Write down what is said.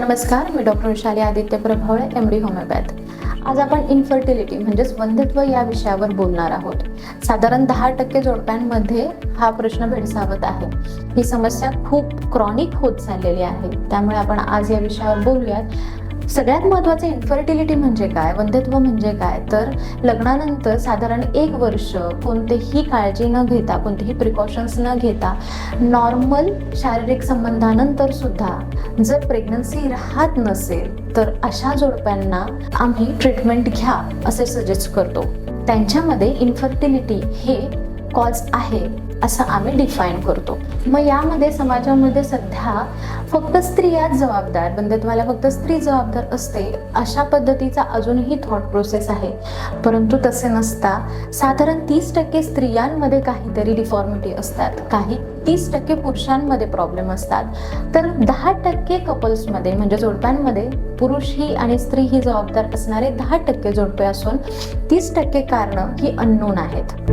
नमस्कार मी doctor Vishali Aditya Prabhavale M D homeopath. आज आपण इन्फर्टिलिटी म्हणजेच वंधत्व या विषयावर बोलणार आहोत. साधारण दहा टक्के जोडप्यांमध्ये हा प्रश्न भेडसावत आहे. ही समस्या खूप क्रॉनिक होत चाललेली आहे. त्यामुळे आपण आज या विषयावर बोलूयात. सगळ्यात महत्त्वाचं इन्फर्टिलिटी म्हणजे काय? वंध्यत्व म्हणजे काय? तर लग्नानंतर साधारण एक वर्ष कोणतेही काळजी न घेता कोणतेही प्रिकॉशन्स न घेता नॉर्मल शारीरिक संबंधानंतर सुद्धा जर प्रेग्नन्सी राहत नसेल तर अशा जोडप्यांना आम्ही ट्रीटमेंट घ्या असे सजेस्ट करतो. त्यांच्यामध्ये इन्फर्टिलिटी हे कॉज आहे असं आम्ही डिफाईन करतो. मग यामध्ये समाजामध्ये सध्या फक्त स्त्रियाच जबाबदार म्हणजे बंधुत्वाला फक्त स्त्री जबाबदार असते अशा पद्धतीचा अजूनही थॉट प्रोसेस आहे. परंतु तसे नसता साधारण तीस टक्के स्त्रियांमध्ये काहीतरी डिफॉर्मिटी असतात. काही तीस टक्के पुरुषांमध्ये प्रॉब्लेम असतात. तर दहा टक्के कपल्समध्ये म्हणजे जोडप्यांमध्ये पुरुषही आणि स्त्री ही जबाबदार असणारे दहा टक्के जोडपे असून तीस टक्के कारणं ही अननोन आहेत.